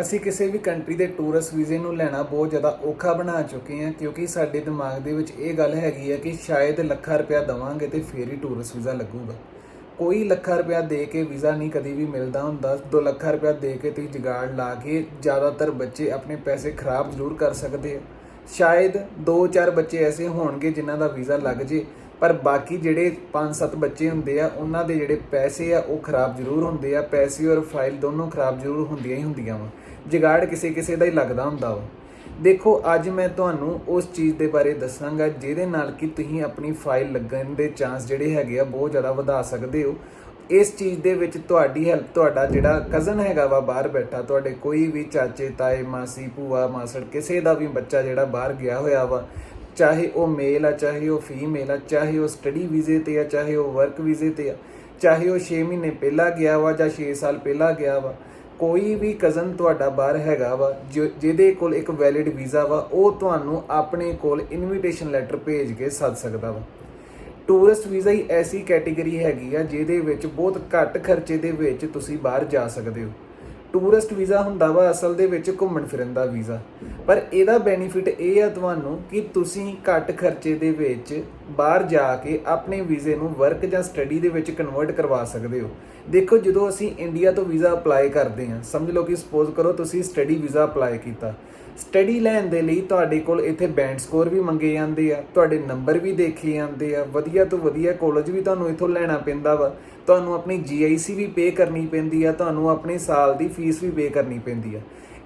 ਅਸੀਂ ਕਿਸੇ ਵੀ ਕੰਟਰੀ ਦੇ ਟੂਰਿਸਟ ਵੀਜ਼ੇ ਨੂੰ ਲੈਣਾ ਬਹੁਤ ਜ਼ਿਆਦਾ ਔਖਾ ਬਣਾ ਚੁੱਕੇ ਹਾਂ, ਕਿਉਂਕਿ ਸਾਡੇ ਦਿਮਾਗ ਦੇ ਵਿੱਚ ਇਹ ਗੱਲ ਹੈਗੀ ਹੈ ਕਿ ਸ਼ਾਇਦ ਲੱਖਾਂ ਰੁਪਇਆ ਦਵਾਂਗੇ ਤੇ ਫੇਰ ਹੀ ਟੂਰਿਸਟ ਵੀਜ਼ਾ ਲੱਗੂਗਾ। ਕੋਈ ਲੱਖਾਂ ਰੁਪਇਆ ਦੇ ਕੇ ਵੀਜ਼ਾ ਨਹੀਂ ਕਦੀ ਵੀ ਮਿਲਦਾ ਹੁੰਦਾ। 2 ਲੱਖਾਂ ਰੁਪਇਆ ਦੇ ਕੇ ਤੁਸੀਂ ਜਗਾੜ ਲਾ ਕੇ ਜ਼ਿਆਦਾਤਰ ਬੱਚੇ ਆਪਣੇ ਪੈਸੇ ਖਰਾਬ ਜ਼ਰੂਰ ਕਰ ਸਕਦੇ ਆ। ਸ਼ਾਇਦ 2-4 ਬੱਚੇ ਐਸੇ ਹੋਣਗੇ ਜਿਨ੍ਹਾਂ ਦਾ ਵੀਜ਼ਾ ਲੱਗ ਜੇ, ਪਰ ਬਾਕੀ ਜਿਹੜੇ 5-7 ਬੱਚੇ ਹੁੰਦੇ ਆ, ਉਹਨਾਂ ਦੇ ਜਿਹੜੇ ਪੈਸੇ ਆ, ਉਹ ਖਰਾਬ ਜ਼ਰੂਰ ਹੁੰਦੇ ਆ। ਪੈਸੇ ਔਰ ਫਾਈਲ ਦੋਨੋਂ ਖਰਾਬ ਜ਼ਰੂਰ ਹੁੰਦੀਆਂ ਹੀ ਹੁੰਦੀਆਂ ਵਾ। ਜੁਗਾੜ ਕਿਸੇ ਕਿਸੇ ਦਾ ਹੀ ਲੱਗਦਾ ਹੁੰਦਾ ਵਾ। ਦੇਖੋ, ਅੱਜ ਮੈਂ ਤੁਹਾਨੂੰ ਉਸ ਚੀਜ਼ ਦੇ ਬਾਰੇ ਦੱਸਾਂਗਾ ਜਿਹਦੇ ਨਾਲ ਕਿ ਤੁਸੀਂ ਆਪਣੀ ਫਾਈਲ ਲੱਗਣ ਦੇ ਚਾਂਸ ਜਿਹੜੇ ਹੈਗੇ ਆ ਬਹੁਤ ਜ਼ਿਆਦਾ ਵਧਾ ਸਕਦੇ ਹੋ। ਇਸ ਚੀਜ਼ ਦੇ ਵਿੱਚ ਤੁਹਾਡੀ ਹੈਲਪ, ਤੁਹਾਡਾ ਜਿਹੜਾ ਕਜ਼ਨ ਹੈਗਾ ਵਾ ਬਾਹਰ ਬੈਠਾ, ਤੁਹਾਡੇ ਕੋਈ ਵੀ ਚਾਚੇ, ਤਾਏ, ਮਾਸੀ, ਭੂਆ, ਮਾਸੜ, ਕਿਸੇ ਦਾ ਵੀ ਬੱਚਾ ਜਿਹੜਾ ਬਾਹਰ ਗਿਆ ਹੋਇਆ ਵਾ, ਚਾਹੇ ਉਹ ਮੇਲ ਆ, ਚਾਹੇ ਉਹ ਫੀਮੇਲ ਆ, ਚਾਹੇ ਉਹ ਸਟੱਡੀ ਵੀਜ਼ੇ ਤੇ ਆ, ਚਾਹੇ ਉਹ ਵਰਕ ਵੀਜ਼ੇ ਤੇ ਆ, ਚਾਹੇ ਉਹ 6 ਮਹੀਨੇ ਪਹਿਲਾਂ ਗਿਆ ਵਾ ਜਾਂ 6 ਸਾਲ ਪਹਿਲਾਂ ਗਿਆ ਵਾ ਕੋਈ ਵੀ ਕਜ਼ਨ ਤੁਹਾਡਾ ਬਾਹਰ ਹੈਗਾ ਵਾ ਜਿਹਦੇ ਕੋਲ ਇੱਕ ਵੈਲਿਡ ਵੀਜ਼ਾ ਵਾ, ਉਹ ਤੁਹਾਨੂੰ ਆਪਣੇ ਕੋਲ ਇਨਵੀਟੇਸ਼ਨ ਲੈਟਰ ਭੇਜ ਕੇ ਸੱਦ ਸਕਦਾ ਵਾ। ਟੂਰਿਸਟ ਵੀਜ਼ਾ ਹੀ ਐਸੀ ਕੈਟਾਗਰੀ ਹੈਗੀ ਆ, ਜਿਹਦੇ ਵਿੱਚ ਬਹੁਤ ਘੱਟ ਖਰਚੇ ਦੇ ਵਿੱਚ ਤੁਸੀਂ ਬਾਹਰ ਜਾ ਸਕਦੇ ਹੋ। ਟੂਰਿਸਟ ਵੀਜ਼ਾ ਹੁੰਦਾ ਵਾ, ਅਸਲ ਦੇ ਵਿੱਚ ਘੁੰਮਣ ਫਿਰਨ ਦਾ ਵੀਜ਼ਾ ਪਰ ਇਹਦਾ ਬੈਨੀਫਿਟ ਇਹ ਆ ਤੁਹਾਨੂੰ ਕਿ ਤੁਸੀਂ ਘੱਟ ਖਰਚੇ ਦੇ ਵਿੱਚ ਬਾਹਰ ਜਾ ਕੇ ਆਪਣੇ ਵੀਜ਼ੇ ਨੂੰ ਵਰਕ ਜਾਂ ਸਟੱਡੀ ਦੇ ਵਿੱਚ ਕਨਵਰਟ ਕਰਵਾ ਸਕਦੇ ਹੋ। ਦੇਖੋ, ਜਦੋਂ ਅਸੀਂ ਇੰਡੀਆ ਤੋਂ ਵੀਜ਼ਾ ਅਪਲਾਈ ਕਰਦੇ ਹਾਂ, ਸਮਝ ਲਓ ਕਿ ਸਪੋਜ਼ ਕਰੋ ਤੁਸੀਂ ਸਟੱਡੀ ਵੀਜ਼ਾ ਅਪਲਾਈ ਕੀਤਾ। ਸਟੱਡੀ ਲੈਣ ਦੇ ਲਈ ਤੁਹਾਡੇ ਕੋਲ ਇੱਥੇ ਬੈਂਡ ਸਕੋਰ ਵੀ ਮੰਗੇ ਜਾਂਦੇ ਆ, ਤੁਹਾਡੇ ਨੰਬਰ ਵੀ ਦੇਖੇ ਜਾਂਦੇ ਆ, ਵਧੀਆ ਤੋਂ ਵਧੀਆ ਕਾਲਜ ਵੀ ਤੁਹਾਨੂੰ ਇੱਥੋਂ ਲੈਣਾ ਪੈਂਦਾ ਵਾ। ਤੁਹਾਨੂੰ ਆਪਣੀ GIC ਵੀ ਪੇ ਕਰਨੀ ਪੈਂਦੀ ਆ, ਤੁਹਾਨੂੰ ਆਪਣੇ ਸਾਲ ਦੀ ਫੀਸ ਵੀ ਪੇ ਕਰਨੀ ਪੈਂਦੀ ਆ।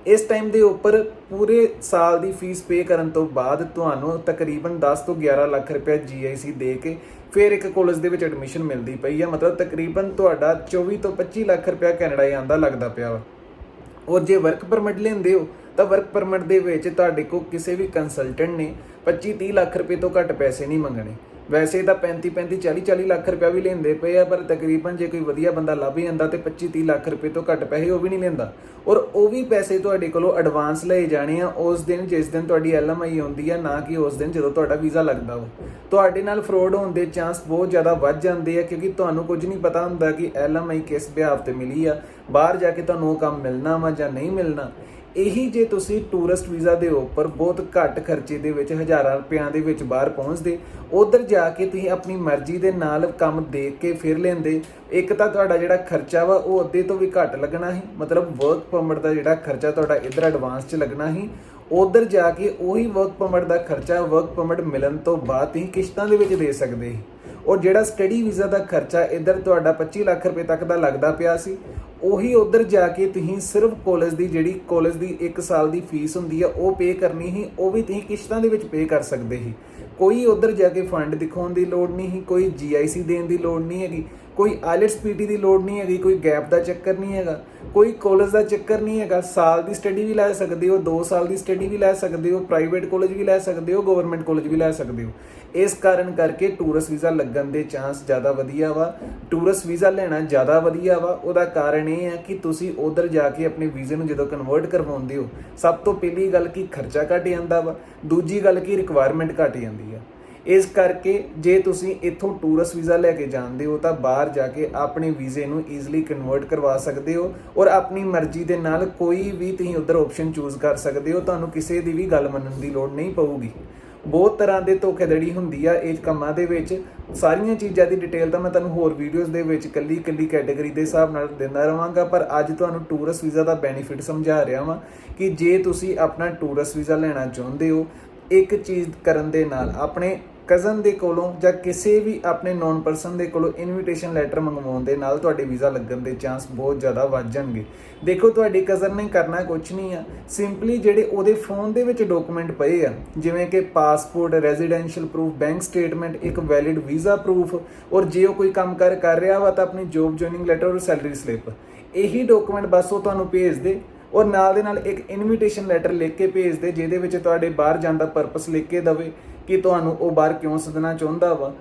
ਇਸ ਟਾਈਮ ਦੇ ਉੱਪਰ ਪੂਰੇ ਸਾਲ ਦੀ ਫੀਸ ਪੇ ਕਰਨ ਤੋਂ ਬਾਅਦ ਤੁਹਾਨੂੰ ਤਕਰੀਬਨ 10 ਤੋਂ 11 ਲੱਖ ਰੁਪਏ GIC ਦੇ ਕੇ ਫਿਰ ਇੱਕ ਕਾਲਜ ਦੇ ਵਿੱਚ ਐਡਮਿਸ਼ਨ ਮਿਲਦੀ ਪਈ ਆ। ਮਤਲਬ ਤਕਰੀਬਨ ਤੁਹਾਡਾ 24 ਤੋਂ 25 ਲੱਖ ਰੁਪਏ ਕੈਨੇਡਾ ਜਾਂਦਾ ਲੱਗਦਾ ਪਿਆ ਵਾ। ਔਰ ਜੇ ਵਰਕ ਪਰਮਿਟ ਲੈਂਦੇ ਹੋ, ਤਾਂ ਵਰਕ ਪਰਮਿਟ ਦੇ ਵਿੱਚ ਤੁਹਾਡੇ ਕੋਲ ਕਿਸੇ ਵੀ ਕੰਸਲਟੈਂਟ ਨੇ 25 30 ਲੱਖ ਰੁਪਏ ਤੋਂ ਘੱਟ ਪੈਸੇ ਨਹੀਂ ਮੰਗਣੇ। ਵੈਸੇ ਤਾਂ 35 35 40 40 ਲੱਖ ਰੁਪਇਆ ਵੀ ਲੈਂਦੇ ਪਏ ਆ, ਪਰ ਤਕਰੀਬਨ ਜੇ ਕੋਈ ਵਧੀਆ ਬੰਦਾ ਲੱਭ ਜਾਂਦਾ ਤੇ 25 30 ਲੱਖ ਰੁਪਏ ਤੋਂ ਘੱਟ ਪੈਸੇ ਉਹ ਵੀ ਨਹੀਂ ਲੈਂਦਾ। ਔਰ ਉਹ ਵੀ ਪੈਸੇ ਤੁਹਾਡੇ ਕੋਲੋਂ ਐਡਵਾਂਸ ਲਏ ਜਾਣੇ ਆ, ਉਸ ਦਿਨ, ਜਿਸ ਦਿਨ ਤੁਹਾਡੀ ਐਲਐਮਆਈ ਆਉਂਦੀ ਆ, ਨਾ ਕਿ ਉਸ ਦਿਨ ਜਦੋਂ ਤੁਹਾਡਾ ਵੀਜ਼ਾ ਲੱਗਦਾ ਵਾ ਤੁਹਾਡੇ ਨਾਲ ਫਰਾਡ ਹੋਣ ਦੇ ਚਾਂਸ ਬਹੁਤ ਜ਼ਿਆਦਾ ਵੱਧ ਜਾਂਦੇ ਆ, ਕਿਉਂਕਿ ਤੁਹਾਨੂੰ ਕੁਝ ਨਹੀਂ ਪਤਾ ਹੁੰਦਾ ਕਿ ਐਲਐਮਆਈ ਕਿਸ ਬਿਹਾਫ ਤੇ ਮਿਲੀ ਆ, ਬਾਹਰ ਜਾ ਕੇ ਤੁਹਾਨੂੰ ਉਹ ਕੰਮ ਮਿਲਣਾ ਵਾ ਜਾਂ ਨਹੀਂ ਮਿਲਣਾ। ਇਹੀ ਜੇ ਤੁਸੀਂ ਟੂਰਿਸਟ ਵੀਜ਼ਾ ਦੇ ਉੱਪਰ ਬਹੁਤ ਘੱਟ ਖਰਚੇ ਦੇ ਵਿੱਚ ਹਜ਼ਾਰਾਂ ਰੁਪਿਆਂ ਦੇ ਵਿੱਚ ਬਾਹਰ ਪਹੁੰਚਦੇ, ਉਧਰ ਜਾ ਕੇ ਤੁਸੀਂ ਆਪਣੀ ਮਰਜ਼ੀ ਦੇ ਨਾਲ ਕੰਮ ਦੇਖ ਕੇ ਫਿਰ ਲੈਂਦੇ, ਇੱਕ ਤਾਂ ਤੁਹਾਡਾ ਜਿਹੜਾ ਖਰਚਾ ਵਾ ਉਹ ਅੱਧੇ ਤੋਂ ਵੀ ਘੱਟ ਲੱਗਣਾ ਸੀ, ਮਤਲਬ ਵਰਕ ਪਰਮਿਟ ਦਾ ਜਿਹੜਾ ਖਰਚਾ ਤੁਹਾਡਾ ਇਧਰ ਐਡਵਾਂਸ 'ਚ ਲੱਗਣਾ ਸੀ, ਉਧਰ ਜਾ ਕੇ ਉਹੀ ਵਰਕ ਪਰਮਿਟ ਦਾ ਖਰਚਾ ਵਰਕ ਪਰਮਿਟ ਮਿਲਣ ਤੋਂ ਬਾਅਦ ਤੁਸੀਂ ਕਿਸ਼ਤਾਂ ਦੇ ਵਿੱਚ ਦੇ ਸਕਦੇ ਸੀ। ਔਰ ਜਿਹੜਾ ਸਟੱਡੀ ਵੀਜ਼ਾ ਦਾ ਖਰਚਾ ਇੱਧਰ ਤੁਹਾਡਾ 25 ਲੱਖ ਰੁਪਏ ਤੱਕ ਦਾ ਲੱਗਦਾ ਪਿਆ ਸੀ, ਉਹੀ ਉਧਰ ਜਾ ਕੇ ਤੁਸੀਂ ਸਿਰਫ ਕਾਲਜ ਦੀ ਜਿਹੜੀ ਕਾਲਜ ਦੀ 1 ਸਾਲ ਦੀ ਫੀਸ ਹੁੰਦੀ ਆ, ਉਹ ਪੇ ਕਰਨੀ ਸੀ, ਉਹ ਵੀ ਤੁਸੀਂ ਕਿਸ਼ਤਾਂ ਦੇ ਵਿੱਚ ਪੇ ਕਰ ਸਕਦੇ ਸੀ। ਕੋਈ ਉਧਰ ਜਾ ਕੇ ਫੰਡ ਦਿਖਾਉਣ ਦੀ ਲੋੜ ਨਹੀਂ ਸੀ, ਕੋਈ GIC ਦੇਣ ਦੀ ਲੋੜ ਨਹੀਂ ਹੈਗੀ, ਕੋਈ ਆਇਲਟਸ ਪੀਟੀ ਦੀ ਲੋੜ ਨਹੀਂ ਹੈਗੀ, ਕੋਈ ਗੈਪ ਦਾ ਚੱਕਰ ਨਹੀਂ ਹੈਗਾ। ਕੋਈ ਕਾਲਜ ਦਾ ਚੱਕਰ ਨਹੀਂ ਹੈਗਾ। ਸਾਲ ਦੀ ਸਟੱਡੀ ਵੀ ਲੈ ਸਕਦੇ ਹੋ 2 ਸਾਲ ਦੀ ਸਟੱਡੀ ਵੀ ਲੈ ਸਕਦੇ ਹੋ ਪ੍ਰਾਈਵੇਟ ਕਾਲਜ ਵੀ ਲੈ ਸਕਦੇ ਹੋ ਗਵਰਨਮੈਂਟ ਕਾਲਜ ਵੀ ਲੈ ਸਕਦੇ ਹੋ। ਇਸ ਕਾਰਨ ਕਰਕੇ ਟੂਰਿਸਟ ਵੀਜ਼ਾ ਲੱਗਣ ਦੇ ਚਾਂਸ ਜ਼ਿਆਦਾ ਵਧੀਆ ਵਾ। ਟੂਰਿਸਟ ਵੀਜ਼ਾ ਲੈਣਾ ਜ਼ਿਆਦਾ ਵਧੀਆ ਵਾ। ਉਹਦਾ ਕਾਰਨ ਇਹ ਹੈ ਕਿ ਤੁਸੀਂ ਉਧਰ ਜਾ ਕੇ ਆਪਣੇ ਵੀਜ਼ੇ ਨੂੰ ਜਦੋਂ ਕਨਵਰਟ ਕਰਵਾਉਂਦੇ ਹੋ, ਸਭ ਤੋਂ ਪਹਿਲੀ ਗੱਲ ਕਿ ਖਰਚਾ ਘਟ ਜਾਂਦਾ ਵਾ। ਦੂਜੀ ਗੱਲ ਕਿ ਰਿਕੁਆਇਰਮੈਂਟ ਘਟ ਜਾਂਦੀ ਆ। ਇਸ ਕਰਕੇ ਜੇ ਤੁਸੀਂ ਇੱਥੋਂ ਟੂਰਿਸਟ ਵੀਜ਼ਾ ਲੈ ਕੇ ਜਾਂਦੇ ਹੋ ਤਾਂ ਬਾਹਰ ਜਾ ਕੇ ਆਪਣੇ ਵੀਜ਼ੇ ਨੂੰ ਈਜ਼ੀਲੀ ਕਨਵਰਟ ਕਰਵਾ ਸਕਦੇ ਹੋ ਔਰ ਆਪਣੀ ਮਰਜ਼ੀ ਦੇ ਨਾਲ ਕੋਈ ਵੀ ਤੁਸੀਂ ਉਧਰ ਆਪਸ਼ਨ ਚੂਜ਼ ਕਰ ਸਕਦੇ ਹੋ, ਤੁਹਾਨੂੰ ਕਿਸੇ ਦੀ ਵੀ ਗੱਲ ਮੰਨਣ ਦੀ ਲੋੜ ਨਹੀਂ ਪਊਗੀ। ਬਹੁਤ ਤਰ੍ਹਾਂ ਦੇ ਧੋਖੇਧੜੀ ਹੁੰਦੀ ਆ ਇਹ ਕੰਮਾਂ ਦੇ ਵਿੱਚ। ਸਾਰੀਆਂ ਚੀਜ਼ਾਂ ਦੀ ਡਿਟੇਲ ਤਾਂ ਮੈਂ ਤੁਹਾਨੂੰ ਹੋਰ ਵੀਡੀਓਜ਼ ਦੇ ਵਿੱਚ ਕੱਲੀ ਕੱਲੀ ਕੈਟਾਗਰੀ ਦੇ ਹਿਸਾਬ ਨਾਲ ਦਿੰਦਾ ਰਵਾਂਗਾ, ਪਰ ਅੱਜ ਤੁਹਾਨੂੰ ਟੂਰਿਸਟ ਵੀਜ਼ਾ ਦਾ ਬੈਨੀਫਿਟ ਸਮਝਾ ਰਿਹਾ ਵਾਂ ਕਿ ਜੇ ਤੁਸੀਂ ਆਪਣਾ ਟੂਰਿਸਟ ਵੀਜ਼ਾ ਲੈਣਾ ਚਾਹੁੰਦੇ ਹੋ, ਇੱਕ ਚੀਜ਼ ਕਰਨ ਦੇ ਨਾਲ ਆਪਣੇ ਕਜ਼ਨ ਦੇ ਕੋਲੋਂ ਜਾਂ ਕਿਸੇ ਵੀ ਆਪਣੇ ਨੌਨ ਪਰਸਨ ਦੇ ਕੋਲੋਂ ਇਨਵੀਟੇਸ਼ਨ ਲੈਟਰ ਮੰਗਵਾਉਣ ਦੇ ਨਾਲ ਤੁਹਾਡੇ ਵੀਜ਼ਾ ਲੱਗਣ ਦੇ ਚਾਂਸ ਬਹੁਤ ਜ਼ਿਆਦਾ ਵੱਧ ਜਾਣਗੇ। ਦੇਖੋ, ਤੁਹਾਡੇ ਕਜ਼ਨ ਨੇ ਕਰਨਾ ਕੁਝ ਨਹੀਂ ਆ। ਸਿੰਪਲੀ ਜਿਹੜੇ ਉਹਦੇ ਫੋਨ ਦੇ ਵਿੱਚ ਡਾਕੂਮੈਂਟ ਪਏ ਆ, ਜਿਵੇਂ ਕਿ passport residential proof bank statement ਇੱਕ ਵੈਲਿਡ ਵੀਜ਼ਾ ਪ੍ਰੂਫ ਔਰ ਜੇ ਉਹ ਕੋਈ ਕੰਮ ਕਰ ਕਰ ਰਿਹਾ ਵਾ ਤਾਂ ਆਪਣੀ ਜੌਬ ਜੁਆਇਨਿੰਗ ਲੈਟਰ ਔਰ ਸੈਲਰੀ ਸਲਿੱਪ ਇਹੀ ਡਾਕੂਮੈਂਟ ਬਸ ਉਹ ਤੁਹਾਨੂੰ ਭੇਜ ਦੇ, ਔਰ ਨਾਲ ਦੇ ਨਾਲ ਇੱਕ ਇਨਵੀਟੇਸ਼ਨ ਲੈਟਰ ਲਿਖ ਕੇ ਭੇਜ ਦੇ, ਜਿਹਦੇ ਵਿੱਚ ਤੁਹਾਡੇ ਬਾਹਰ ਜਾਣ ਦਾ ਪਰਪਸ ਲਿਖ ਕੇ ਦਵੇ। ਕਿ ਤੁਹਾਨੂੰ ਉਹ ਬਾਹਰ ਕਿਉਂ ਸੱਦਣਾ ਚਾਹੁੰਦਾ ਵਾ?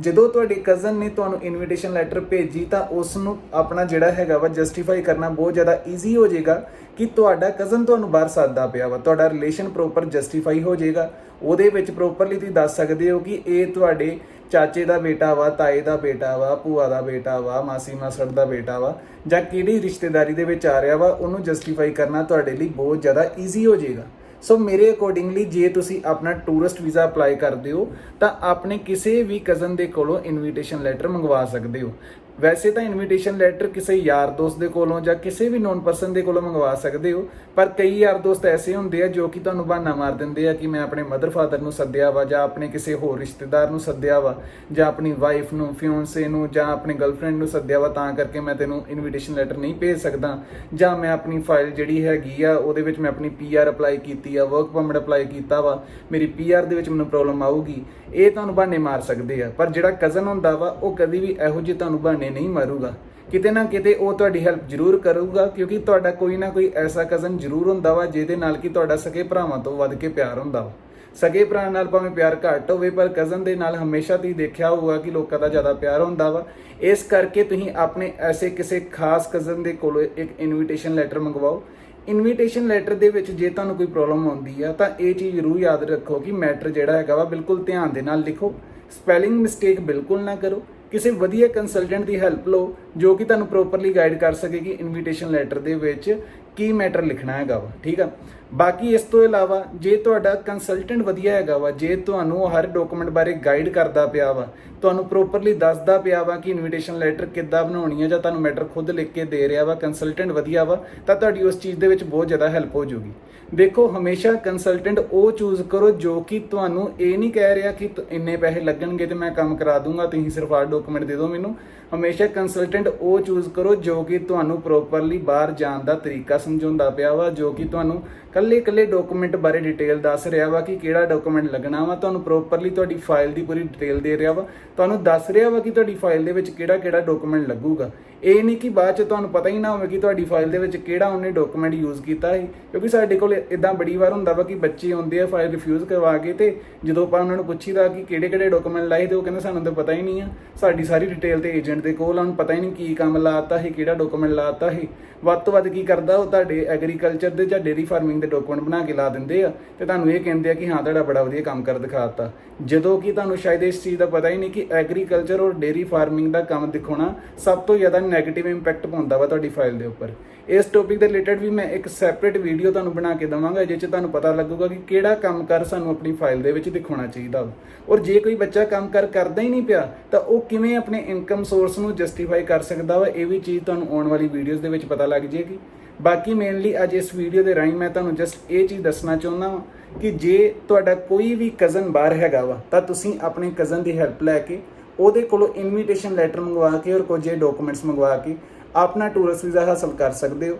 ਜਦੋਂ ਤੁਹਾਡੇ ਕਜ਼ਨ ਨੇ ਤੁਹਾਨੂੰ ਇਨਵੀਟੇਸ਼ਨ ਲੈਟਰ ਭੇਜੀ ਤਾਂ ਉਸ ਨੂੰ ਆਪਣਾ ਜਿਹੜਾ ਹੈਗਾ ਵਾ ਜਸਟੀਫਾਈ ਕਰਨਾ ਬਹੁਤ ਜ਼ਿਆਦਾ ਈਜ਼ੀ ਹੋ ਜਾਏਗਾ ਕਿ ਤੁਹਾਡਾ ਕਜ਼ਨ ਤੁਹਾਨੂੰ ਬਾਹਰ ਸੱਦਦਾ ਪਿਆ ਵਾ। ਤੁਹਾਡਾ ਰਿਲੇਸ਼ਨ ਪ੍ਰੋਪਰ ਜਸਟੀਫਾਈ ਹੋ ਜਾਏਗਾ। ਉਹਦੇ ਵਿੱਚ ਪ੍ਰੋਪਰਲੀ ਤੁਸੀਂ ਦੱਸ ਸਕਦੇ ਹੋ ਕਿ ਇਹ ਤੁਹਾਡੇ ਚਾਚੇ ਦਾ ਬੇਟਾ ਵਾ, ਤਾਏ ਦਾ ਬੇਟਾ ਵਾ, ਭੂਆ ਦਾ ਬੇਟਾ ਵਾ, ਮਾਸੀ ਮਾਸੜ ਦਾ ਬੇਟਾ ਵਾ ਜਾਂ ਕਿਹੜੀ ਰਿਸ਼ਤੇਦਾਰੀ ਦੇ ਵਿੱਚ ਆ ਰਿਹਾ ਵਾ, ਉਹਨੂੰ ਜਸਟੀਫਾਈ ਕਰਨਾ ਤੁਹਾਡੇ ਲਈ ਬਹੁਤ ਜ਼ਿਆਦਾ ਈਜ਼ੀ ਹੋ ਜਾਏਗਾ। ਸੋ ਮੇਰੇ ਅਕੋਰਡਿੰਗਲੀ ਜੇ ਤੁਸੀਂ ਆਪਣਾ ਟੂਰਿਸਟ ਵੀਜ਼ਾ ਅਪਲਾਈ ਕਰਦੇ ਹੋ, ਤਾਂ ਆਪਣੇ ਕਿਸੇ ਵੀ ਕਜ਼ਨ ਦੇ ਕੋਲੋਂ ਇਨਵੀਟੇਸ਼ਨ ਲੈਟਰ ਮੰਗਵਾ ਸਕਦੇ ਹੋ। ਵੈਸੇ ਤਾਂ ਇਨਵੀਟੇਸ਼ਨ ਲੈਟਰ ਕਿਸੇ ਯਾਰ ਦੋਸਤ ਦੇ ਕੋਲੋਂ ਜਾਂ ਕਿਸੇ ਵੀ ਨੋਨ ਪਰਸਨ ਦੇ ਕੋਲੋਂ ਮੰਗਵਾ ਸਕਦੇ ਹੋ, ਪਰ ਕਈ ਯਾਰ ਦੋਸਤ ਐਸੇ ਹੁੰਦੇ ਆ ਜੋ ਕਿ ਤੁਹਾਨੂੰ ਬਹਾਨਾ ਮਾਰ ਦਿੰਦੇ ਆ ਕਿ ਮੈਂ ਆਪਣੇ ਮਦਰ ਫਾਦਰ ਨੂੰ ਸੱਦਿਆ ਵਾ ਜਾਂ ਆਪਣੇ ਕਿਸੇ ਹੋਰ ਰਿਸ਼ਤੇਦਾਰ ਨੂੰ ਸੱਦਿਆ ਵਾ ਜਾਂ ਆਪਣੀ ਵਾਈਫ ਨੂੰ ਫਿਓਂਸੇ ਨੂੰ ਜਾਂ ਆਪਣੇ ਗਰਲਫ੍ਰੈਂਡ ਨੂੰ ਸੱਦਿਆ ਵਾ ਤਾਂ ਕਰਕੇ ਮੈਂ ਤੈਨੂੰ ਇਨਵੀਟੇਸ਼ਨ ਲੈਟਰ ਨਹੀਂ ਭੇਜ ਸਕਦਾ। ਜਾਂ ਮੈਂ ਆਪਣੀ ਫਾਈਲ ਜਿਹੜੀ ਹੈਗੀ ਆ ਉਹਦੇ ਵਿੱਚ ਮੈਂ ਆਪਣੀ ਪੀਆਰ ਅਪਲਾਈ ਕੀਤੀ ਆ ਵਰਕ ਪਰਮਿਟ ਅਪਲਾਈ ਕੀਤਾ ਵਾ, ਮੇਰੀ ਪੀਆਰ ਦੇ ਵਿੱਚ ਮੈਨੂੰ ਪ੍ਰੋਬਲਮ ਆਊਗੀ। ਇਹ ਤੁਹਾਨੂੰ ਬਹਾਨੇ ਮਾਰ ਸਕਦੇ ਆ, ਪਰ ਜਿਹੜਾ ਕਜ਼ਨ ਹੁੰਦਾ ਵਾ ਉਹ ਕਦੀ ਵੀ ਇਹੋ ਜਿਹੇ ਤੁਹਾਨੂੰ ਬਹਾਨੇ ਨਹੀਂ ਮਾਰੂਗਾ। ਕਿਤੇ ਨਾ ਕਿਤੇ ਉਹ ਤੁਹਾਡੀ ਹੈਲਪ ਜ਼ਰੂਰ ਕਰੂਗਾ, ਕਿਉਂਕਿ ਤੁਹਾਡਾ ਕੋਈ ਨਾ ਕੋਈ ਐਸਾ ਕਜ਼ਨ ਜ਼ਰੂਰ ਹੁੰਦਾ ਵਾ, ਜਿਹਦੇ ਨਾਲ ਕਿ ਤੁਹਾਡਾ ਸਕੇ ਭਰਾਵਾਂ ਤੋਂ ਵੱਧ ਕੇ ਪਿਆਰ ਹੁੰਦਾ ਵਾ। ਸਗੇ ਭਰਾ ਨਾਲ ਭਾਵੇਂ ਪਿਆਰ ਘੱਟ ਹੋਵੇ, ਪਰ ਕਜ਼ਨ ਦੇ ਨਾਲ ਹਮੇਸ਼ਾ ਤੁਸੀਂ ਦੇਖਿਆ ਹੋਊਗਾ ਕਿ ਲੋਕਾਂ ਦਾ ਜ਼ਿਆਦਾ ਪਿਆਰ ਹੁੰਦਾ ਵਾ। ਇਸ ਕਰਕੇ ਤੁਸੀਂ ਆਪਣੇ ਐਸੇ ਕਿਸੇ ਖਾਸ ਕਜ਼ਨ ਦੇ ਕੋਲੋਂ ਇੱਕ ਇਨਵੀਟੇਸ਼ਨ ਲੈਟਰ ਮੰਗਵਾਓ। ਇਨਵੀਟੇਸ਼ਨ ਲੈਟਰ ਦੇ ਵਿੱਚ ਜੇ ਤੁਹਾਨੂੰ ਕੋਈ ਪ੍ਰੋਬਲਮ ਆਉਂਦੀ ਆ, ਤਾਂ ਇਹ ਚੀਜ਼ ਜ਼ਰੂਰ ਯਾਦ ਰੱਖੋ ਕਿ ਮੈਟਰ ਜਿਹੜਾ ਹੈਗਾ ਵਾ, ਬਿਲਕੁਲ ਧਿਆਨ ਦੇ ਨਾਲ ਲਿਖੋ। ਸਪੈਲਿੰਗ ਮਿਸਟੇਕ ਬਿਲਕੁਲ ਨਾ ਕਰੋ। ਕਿਸੇ ਵਧੀਆ ਕੰਸਲਟੈਂਟ ਦੀ ਹੈਲਪ ਲਓ, ਜੋ ਕਿ ਤੁਹਾਨੂੰ ਪ੍ਰੋਪਰਲੀ ਗਾਈਡ ਕਰ ਸਕੇ ਕਿ ਇਨਵੀਟੇਸ਼ਨ ਲੈਟਰ ਦੇ ਵਿੱਚ ਕੀ ਮੈਟਰ ਲਿਖਣਾ ਹੈਗਾ ਵਾ, ਠੀਕ ਆ? ਬਾਕੀ ਇਸ ਤੋਂ ਇਲਾਵਾ, ਜੇ ਤੁਹਾਡਾ ਕੰਸਲਟੈਂਟ ਵਧੀਆ ਹੈਗਾ ਵਾ, ਜੇ ਤੁਹਾਨੂੰ ਹਰ ਡਾਕੂਮੈਂਟ ਬਾਰੇ ਗਾਈਡ ਕਰਦਾ ਪਿਆ ਵਾ, ਤੁਹਾਨੂੰ ਪ੍ਰੋਪਰਲੀ ਦੱਸਦਾ ਪਿਆ ਵਾ ਕਿ ਇਨਵੀਟੇਸ਼ਨ ਲੈਟਰ ਕਿੱਦਾਂ ਬਣਾਉਣੀ ਹੈ ਜਾਂ ਤੁਹਾਨੂੰ ਮੈਟਰ ਖੁਦ ਲਿਖ ਕੇ ਦੇ ਰਿਹਾ ਵਾ ਕੰਸਲਟੈਂਟ ਵਧੀਆ ਵਾ, ਤਾਂ ਤੁਹਾਡੀ ਉਸ ਚੀਜ਼ ਦੇ ਵਿੱਚ ਬਹੁਤ ਜ਼ਿਆਦਾ ਹੈਲਪ ਹੋ ਜਾਊਗੀ ਦੇਖੋ, ਹਮੇਸ਼ਾ ਕੰਸਲਟੈਂਟ ਉਹ ਚੂਜ਼ ਕਰੋ ਜੋ ਕਿ ਤੁਹਾਨੂੰ ਇਹ ਨਹੀਂ ਕਹਿ ਰਿਹਾ ਕਿ ਇੰਨੇ ਪੈਸੇ ਲੱਗਣਗੇ ਤੇ ਮੈਂ ਕੰਮ ਕਰਾ ਦੂੰਗਾ, ਤੁਸੀਂ ਸਿਰਫ ਆਹ ਡਾਕੂਮੈਂਟ ਦੇ ਦਿਓ ਮੈਨੂੰ। ਹਮੇਸ਼ਾ ਕੰਸਲਟੈਂਟ ਉਹ ਚੂਜ਼ ਕਰੋ ਜੋ ਕਿ ਤੁਹਾਨੂੰ ਪ੍ਰੋਪਰਲੀ ਬਾਹਰ ਜਾਣ ਦਾ ਤਰੀਕਾ ਸਮਝਾਉਂਦਾ ਪਿਆ ਵਾ, ਜੋ ਕਿ ਤੁਹਾਨੂੰ ਕੱਲੇ ਕੱਲੇ ਡਾਕੂਮੈਂਟ ਬਾਰੇ ਡਿਟੇਲ ਦੱਸ ਰਿਹਾ ਵਾ ਕਿ ਕਿਹੜਾ ਡਾਕੂਮੈਂਟ ਲੱਗਣਾ ਵਾ, ਤੁਹਾਨੂੰ ਪ੍ਰੋਪਰਲੀ ਤੁਹਾਡੀ ਫਾਈਲ ਦੀ ਪੂਰੀ ਡਿਟੇਲ ਦੇ ਰਿਹਾ ਵਾ। ਤੁਹਾਨੂੰ ਦੱਸ ਰਿਹਾ ਵਾ ਕਿ ਤੁਹਾਡੀ ਫਾਈਲ ਦੇ ਵਿੱਚ ਕਿਹੜਾ ਕਿਹੜਾ ਡਾਕੂਮੈਂਟ ਲੱਗੂਗਾ। ਇਹ ਨਹੀਂ ਕਿ ਬਾਅਦ ਚ ਤੁਹਾਨੂੰ ਪਤਾ ਹੀ ਨਾ ਹੋਵੇ ਕਿ ਤੁਹਾਡੀ ਫਾਈਲ ਦੇ ਵਿੱਚ ਕਿਹੜਾ ਉਹਨੇ ਡਾਕੂਮੈਂਟ ਯੂਜ਼ ਕੀਤਾ ਹੈ ਕਿਉਂਕਿ ਸਾਡੇ ਕੋਲ ਇਦਾਂ ਬੜੀ ਵਾਰ ਹੁੰਦਾ ਵਾ ਕਿ ਬੱਚੇ ਆਉਂਦੇ ਆ ਫਾਈਲ ਰਿਫਿਊਜ਼ ਕਰਵਾ ਕੇ ਤੇ ਜਦੋਂ ਆਪਾਂ ਉਹਨਾਂ ਨੂੰ ਪੁੱਛੀਦਾ ਕਿ ਕਿਹੜੇ ਕਿਹੜੇ ਡਾਕੂਮੈਂਟ ਲਾਏ ਤੇ ਉਹ ਕਹਿੰਦੇ ਸਾਨੂੰ ਤਾਂ ਪਤਾ ਹੀ ਨਹੀਂ ਆ। ਸਾਡੀ ਸਾਰੀ ਡਿਟੇਲ ਤੇ ਏਜੰਟ ਦੇ ਕੋਲ ਆ, ਉਹਨੂੰ ਪਤਾ ਹੀ ਨਹੀਂ ਕੀ ਕੰਮ ਲਾਤਾ ਹੈ ਕਿਹੜਾ ਡਾਕੂਮੈਂਟ ਲਾਤਾ ਹੈ ਵੱਧ ਤੋਂ ਵੱਧ ਕੀ ਕਰਦਾ ਉਹ ਤੁਹਾਡੇ ਐਗਰੀਕਲਚਰ ਦੇ ਜਾਂ ਡੇਰੀ ਫਾਰਮਿੰਗ ਦੇ ਡਾਕੂਮੈਂਟ ਬਣਾ ਕੇ ਲਾ ਦਿੰਦੇ ਆ ਤੇ ਤੁਹਾਨੂੰ ਇਹ ਕਹਿੰਦੇ ਆ ਕਿ ਹਾਂ ਤੁਹਾਡਾ ਬੜਾ ਵਧੀਆ ਕੰਮ ਕਰ ਦਿਖਾਤਾ ਜਦੋਂ ਕਿ ਤੁਹਾਨੂੰ ਸ਼ਾਇਦ ਇਸ ਚੀਜ਼ ਦਾ ਪਤਾ ਹੀ ਨਹੀਂ ਕਿ ਐਗਰੀਕਲਚਰ ਔਰ ਡੇਰੀ ਫਾਰਮਿੰਗ ਦਾ ਕੰਮ ਦਿਖਾਉਣਾ ਸਭ ਤੋਂ ਜ਼ਿਆਦਾ 네ਗੇਟਿਵ ਇੰਪੈਕਟ ਪਾਉਂਦਾ ਵਾ ਤੁਹਾਡੀ ਫਾਈਲ ਦੇ ਉੱਪਰ। ਇਸ ਟੌਪਿਕ ਦੇ ਰਿਲੇਟਡ ਵੀ ਮੈਂ ਇੱਕ ਸੈਪਰੇਟ ਵੀਡੀਓ ਤੁਹਾਨੂੰ ਬਣਾ ਕੇ ਦਵਾਂਗਾ ਜਿਸ 'ਚ ਤੁਹਾਨੂੰ ਪਤਾ ਲੱਗੂਗਾ ਕਿ ਕਿਹੜਾ ਕੰਮ ਕਰ ਸਾਨੂੰ ਆਪਣੀ ਫਾਈਲ ਦੇ ਵਿੱਚ ਦਿਖਾਉਣਾ ਚਾਹੀਦਾ ਵਾ। ਔਰ ਜੇ ਕੋਈ ਬੱਚਾ ਕੰਮ ਕਰ ਕਰਦਾ ਹੀ ਨਹੀਂ ਪਿਆ, ਤਾਂ ਉਹ ਕਿਵੇਂ ਆਪਣੇ ਇਨਕਮ ਸੋਰਸ ਨੂੰ ਜਸਟੀਫਾਈ ਕਰ ਸਕਦਾ ਵਾ, ਇਹ ਵੀ ਚੀਜ਼ ਤੁਹਾਨੂੰ ਆਉਣ ਵਾਲੀ ਵੀਡੀਓਜ਼ ਦੇ ਵਿੱਚ ਪਤਾ ਲੱਗ ਜਾਏਗੀ। ਬਾਕੀ ਮੇਨਲੀ ਅੱਜ ਇਸ ਵੀਡੀਓ ਦੇ ਰਾਹੀਂ ਮੈਂ ਤੁਹਾਨੂੰ ਜਸਟ ਇਹ ਚੀਜ਼ ਦੱਸਣਾ ਚਾਹੁੰਦਾ ਹਾਂ ਕਿ ਜੇ ਤੁਹਾਡਾ ਕੋਈ ਵੀ ਕਜ਼ਨ ਬਾਹਰ ਹੈਗਾ ਵਾ, ਤਾਂ ਤੁਸੀਂ ਆਪਣੇ ਕਜ਼ਨ ਦੀ ਹੈਲਪ ਲੈ ਕੇ ਉਹਦੇ ਕੋਲੋਂ ਇਨਵੀਟੇਸ਼ਨ ਲੈਟਰ ਮੰਗਵਾ ਕੇ ਔਰ ਕੁਝ ਡਾਕੂਮੈਂਟਸ ਮੰਗਵਾ ਕੇ ਆਪਣਾ ਟੂਰਿਸਟ ਵੀਜ਼ਾ ਹਾਸਲ ਕਰ ਸਕਦੇ ਹੋ।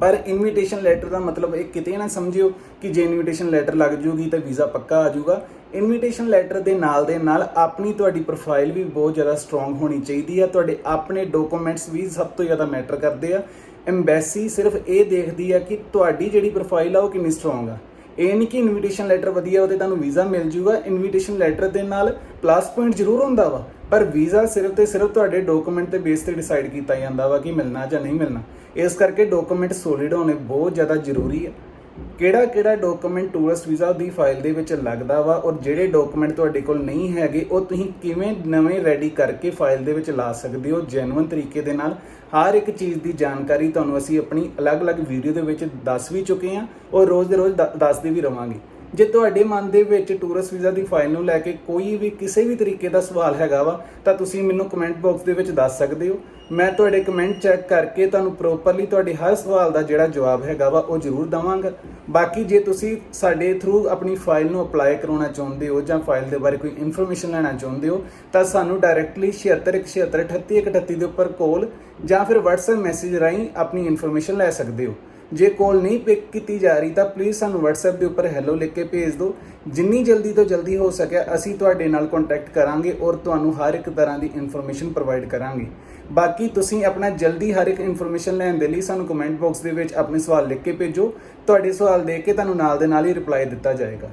ਪਰ ਇਨਵੀਟੇਸ਼ਨ ਲੈਟਰ ਦਾ ਮਤਲਬ ਇਹ ਕਿਤੇ ਨਾ ਸਮਝਿਓ ਕਿ ਜੇ ਇਨਵੀਟੇਸ਼ਨ ਲੈਟਰ ਲੱਗ ਜੂਗੀ ਤਾਂ ਵੀਜ਼ਾ ਪੱਕਾ ਆ ਜਾਊਗਾ ਇਨਵੀਟੇਸ਼ਨ ਲੈਟਰ ਦੇ ਨਾਲ ਦੇ ਨਾਲ ਆਪਣੀ ਤੁਹਾਡੀ ਪ੍ਰੋਫਾਈਲ ਵੀ ਬਹੁਤ ਜ਼ਿਆਦਾ ਸਟਰੋਂਗ ਹੋਣੀ ਚਾਹੀਦੀ ਆ। ਤੁਹਾਡੇ ਆਪਣੇ ਡਾਕੂਮੈਂਟਸ ਵੀ ਸਭ ਤੋਂ ਜ਼ਿਆਦਾ ਮੈਟਰ ਕਰਦੇ ਆ। ਐਮਬੈਸੀ ਸਿਰਫ ਇਹ ਦੇਖਦੀ ਆ ਕਿ ਤੁਹਾਡੀ ਜਿਹੜੀ ਪ੍ਰੋਫਾਈਲ ਆ ਉਹ ਕਿੰਨੀ ਸਟਰੋਂਗ ਆ। ਇਹ ਨਹੀਂ ਕਿ ਇਨਵੀਟੇਸ਼ਨ ਲੈਟਰ ਵਧੀਆ, ਉਹਦੇ ਤੁਹਾਨੂੰ ਵੀਜ਼ਾ ਮਿਲ ਜੂਗਾ। ਇਨਵੀਟੇਸ਼ਨ ਲੈਟਰ ਦੇ ਨਾਲ ਪਲੱਸ ਪੁਆਇੰਟ ਜ਼ਰੂਰ ਹੁੰਦਾ ਵਾ। ਪਰ ਵੀਜ਼ਾ ਸਿਰਫ ਤੇ ਸਿਰਫ ਤੁਹਾਡੇ ਡਾਕੂਮੈਂਟ ਤੇ ਬੇਸ ਤੇ ਡਿਸਾਈਡ ਕੀਤਾ ਜਾਂਦਾ ਵਾ ਕਿ ਮਿਲਣਾ ਜਾਂ ਨਹੀਂ ਮਿਲਣਾ। ਇਸ ਕਰਕੇ ਡਾਕੂਮੈਂਟ ਸੋਲਿਡ ਹੋਣੇ ਬਹੁਤ ਜ਼ਿਆਦਾ ਜ਼ਰੂਰੀ ਹੈ ਕਿਹੜਾ ਕਿਹੜਾ ਡਾਕੂਮੈਂਟ ਟੂਰਿਸਟ ਵੀਜ਼ਾ ਦੀ ਫਾਈਲ ਦੇ ਵਿੱਚ ਲੱਗਦਾ ਵਾ ਔਰ ਜਿਹੜੇ ਡਾਕੂਮੈਂਟ ਤੁਹਾਡੇ ਕੋਲ ਨਹੀਂ ਹੈਗੇ, ਉਹ ਤੁਸੀਂ ਕਿਵੇਂ ਨਵੇਂ ਰੈਡੀ ਕਰਕੇ ਫਾਈਲ ਦੇ ਵਿੱਚ ਲਾ ਸਕਦੇ ਹੋ ਜੈਨੂਇਨ ਤਰੀਕੇ ਦੇ ਨਾਲ? ਹਰ ਇੱਕ ਚੀਜ਼ ਦੀ ਜਾਣਕਾਰੀ ਤੁਹਾਨੂੰ ਅਸੀਂ ਆਪਣੀ ਅਲੱਗ-ਅਲੱਗ ਵੀਡੀਓ ਦੇ ਵਿੱਚ ਦੱਸ ਵੀ ਚੁੱਕੇ ਹਾਂ ਔਰ ਰੋਜ਼ ਦੇ ਰੋਜ਼ ਦ- ਦੱਸਦੇ ਵੀ ਰਵਾਂਗੇ। ਜੇ ਤੁਹਾਡੇ ਮਨ ਦੇ ਵਿੱਚ ਟੂਰਿਸਟ ਵੀਜ਼ਾ ਦੀ ਫਾਈਲ ਨੂੰ ਲੈ ਕੇ ਕੋਈ ਵੀ ਕਿਸੇ ਵੀ ਤਰੀਕੇ ਦਾ ਸਵਾਲ ਹੈਗਾ ਵਾ, ਤਾਂ ਤੁਸੀਂ ਮੈਨੂੰ ਕਮੈਂਟ ਬਾਕਸ ਦੇ ਵਿੱਚ ਦੱਸ ਸਕਦੇ ਹੋ। ਮੈਂ ਤੁਹਾਡੇ ਕਮੈਂਟ ਚੈੱਕ ਕਰਕੇ ਤੁਹਾਨੂੰ ਪ੍ਰੋਪਰਲੀ ਤੁਹਾਡੇ ਹਰ ਸਵਾਲ ਦਾ ਜਿਹੜਾ ਜਵਾਬ ਹੈਗਾ ਵਾ, ਉਹ ਜ਼ਰੂਰ ਦਵਾਂਗਾ। ਬਾਕੀ ਜੇ ਤੁਸੀਂ ਸਾਡੇ ਥਰੂ ਆਪਣੀ ਫਾਈਲ ਨੂੰ ਅਪਲਾਈ ਕਰਾਉਣਾ ਚਾਹੁੰਦੇ ਹੋ ਜਾਂ ਫਾਈਲ ਦੇ ਬਾਰੇ ਕੋਈ ਇਨਫੋਰਮੇਸ਼ਨ ਲੈਣਾ ਚਾਹੁੰਦੇ ਹੋ, ਤਾਂ ਸਾਨੂੰ ਡਾਇਰੈਕਟਲੀ 7616383138 ਦੇ ਉੱਪਰ ਕਾਲ ਜਾਂ ਫਿਰ WhatsApp ਮੈਸੇਜ ਰਾਹੀਂ ਆਪਣੀ ਇਨਫੋਰਮੇਸ਼ਨ ਲੈ ਸਕਦੇ ਹੋ। ਜੇ ਕਾਲ ਨਹੀਂ ਪਿਕ ਕੀਤੀ ਜਾ ਰਹੀ, ਤਾਂ ਪਲੀਜ਼ ਸਾਨੂੰ WhatsApp ਦੇ ਉੱਪਰ ਹੈਲੋ ਲਿਖ ਕੇ ਭੇਜ ਦਿਓ। ਜਿੰਨੀ ਜਲਦੀ ਤੋਂ ਜਲਦੀ ਹੋ ਸਕਿਆ, ਅਸੀਂ ਤੁਹਾਡੇ ਨਾਲ ਕੰਟੈਕਟ ਕਰਾਂਗੇ ਔਰ ਤੁਹਾਨੂੰ ਹਰ ਇੱਕ ਤਰ੍ਹਾਂ ਦੀ ਇਨਫੋਰਮੇਸ਼ਨ ਪ੍ਰੋਵਾਈਡ ਕਰਾਂਗੇ। ਬਾਕੀ ਤੁਸੀਂ ਆਪਣਾ ਜਲਦੀ ਹਰ ਇੱਕ ਇਨਫੋਰਮੇਸ਼ਨ ਲੈਣ ਦੇ ਲਈ ਸਾਨੂੰ ਕਮੈਂਟ ਬਾਕਸ ਦੇ ਵਿੱਚ ਆਪਣੇ ਸਵਾਲ ਲਿਖ ਕੇ ਭੇਜੋ। ਤੁਹਾਡੇ ਸਵਾਲ ਦੇਖ ਕੇ ਤੁਹਾਨੂੰ ਨਾਲ ਦੇ ਨਾਲ ਹੀ ਰਿਪਲਾਈ ਦਿੱਤਾ ਜਾਏਗਾ।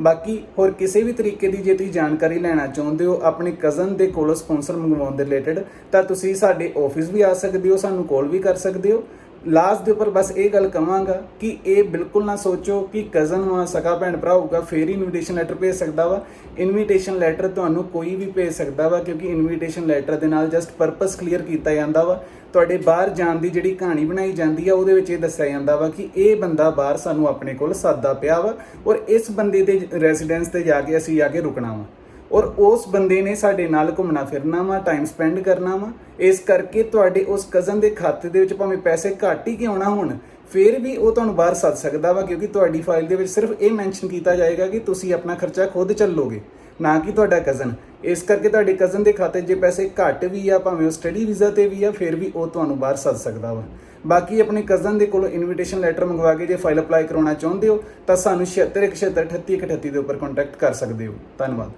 ਬਾਕੀ ਹੋਰ ਕਿਸੇ ਵੀ ਤਰੀਕੇ ਦੀ ਜੇ ਤੁਸੀਂ ਜਾਣਕਾਰੀ ਲੈਣਾ ਚਾਹੁੰਦੇ ਹੋ, ਆਪਣੇ ਕਜ਼ਨ ਦੇ ਕੋਲੋਂ ਸਪਾਂਸਰ ਮੰਗਵਾਉਣ ਦੇ ਰਿਲੇਟਡ ਤਾਂ ਤੁਸੀਂ ਸਾਡੇ ਆਫਿਸ ਵੀ ਆ ਸਕਦੇ ਹੋ, ਸਾਨੂੰ ਕਾਲ ਵੀ ਕਰ ਸਕਦੇ ਹੋ। ਲਾਸਟ ਦੇ ਉੱਪਰ ਬਸ ਇਹ ਗੱਲ ਕਵਾਂਗਾ ਕਿ ਇਹ ਬਿਲਕੁਲ ਨਾ ਸੋਚੋ ਕਿ ਕਜ਼ਨ ਵਾ, ਸਕਾ ਭੈਣ ਭਰਾ ਹੋਊਗਾ, ਫੇਰ ਹੀ ਇਨਵੀਟੇਸ਼ਨ ਲੈਟਰ ਭੇਜ ਸਕਦਾ ਵਾ। ਇਨਵੀਟੇਸ਼ਨ ਲੈਟਰ ਤੁਹਾਨੂੰ ਕੋਈ ਵੀ ਭੇਜ ਸਕਦਾ ਵਾ, ਕਿਉਂਕਿ ਇਨਵੀਟੇਸ਼ਨ ਲੈਟਰ ਦੇ ਨਾਲ ਜਸਟ ਪਰਪਸ ਕਲੀਅਰ ਕੀਤਾ ਜਾਂਦਾ ਵਾ। ਤੁਹਾਡੇ ਬਾਹਰ ਜਾਣ ਦੀ ਜਿਹੜੀ ਕਹਾਣੀ ਬਣਾਈ ਜਾਂਦੀ ਆ, ਉਹਦੇ ਵਿੱਚ ਇਹ ਦੱਸਿਆ ਜਾਂਦਾ ਵਾ ਕਿ ਇਹ ਬੰਦਾ ਬਾਹਰ ਸਾਨੂੰ ਆਪਣੇ ਕੋਲ ਸਾਦਾ ਪਿਆ ਵਾ ਔਰ ਇਸ ਬੰਦੇ ਦੇ ਰੈਜ਼ੀਡੈਂਸ ਤੇ ਜਾ ਕੇ ਅਸੀਂ ਜਾ ਕੇ ਰੁਕਣਾ ਵਾ। ਔਰ ਉਸ ਬੰਦੇ ਨੇ ਸਾਡੇ ਨਾਲ ਘੁੰਮਣਾ ਫਿਰਨਾ ਵਾ ਟਾਈਮ ਸਪੈਂਡ ਕਰਨਾ ਵਾ। ਇਸ ਕਰਕੇ ਤੁਹਾਡੇ ਉਸ ਕਜ਼ਨ ਦੇ ਖਾਤੇ ਦੇ ਵਿੱਚ ਭਾਵੇਂ ਪੈਸੇ ਘੱਟ ਹੀ ਕਿਉਂ ਨਾ ਹੋਣ, ਫਿਰ ਵੀ ਉਹ ਤੁਹਾਨੂੰ ਬਾਹਰ ਸੱਦ ਸਕਦਾ ਵਾ, ਕਿਉਂਕਿ ਤੁਹਾਡੀ ਫਾਈਲ ਦੇ ਵਿੱਚ ਸਿਰਫ ਇਹ ਮੈਂਸ਼ਨ ਕੀਤਾ ਜਾਏਗਾ ਕਿ ਤੁਸੀਂ ਆਪਣਾ ਖਰਚਾ ਖੁਦ ਚੱਲੋਗੇ, ਨਾ ਕਿ ਤੁਹਾਡਾ ਕਜ਼ਨ ਇਸ ਕਰਕੇ ਤੁਹਾਡੇ ਕਜ਼ਨ ਦੇ ਖਾਤੇ 'ਚ ਜੇ ਪੈਸੇ ਘੱਟ ਵੀ ਆ, ਭਾਵੇਂ ਉਹ ਸਟੱਡੀ ਵੀਜ਼ਾ ਤੇ ਵੀ ਆ, ਫਿਰ ਵੀ ਉਹ ਤੁਹਾਨੂੰ ਬਾਹਰ ਸੱਦ ਸਕਦਾ ਵਾ। ਬਾਕੀ ਆਪਣੇ ਕਜ਼ਨ ਦੇ ਕੋਲੋਂ ਇਨਵੀਟੇਸ਼ਨ ਲੈਟਰ ਮੰਗਵਾ ਕੇ ਜੇ ਫਾਈਲ ਅਪਲਾਈ ਕਰਾਉਣਾ ਚਾਹੁੰਦੇ ਹੋ, ਤਾਂ ਸਾਨੂੰ 76 176 38 38 ਦੇ ਉੱਪਰ ਕੰਟੈਕਟ ਕਰ ਸਕਦੇ ਹੋ। ਧੰਨਵਾਦ।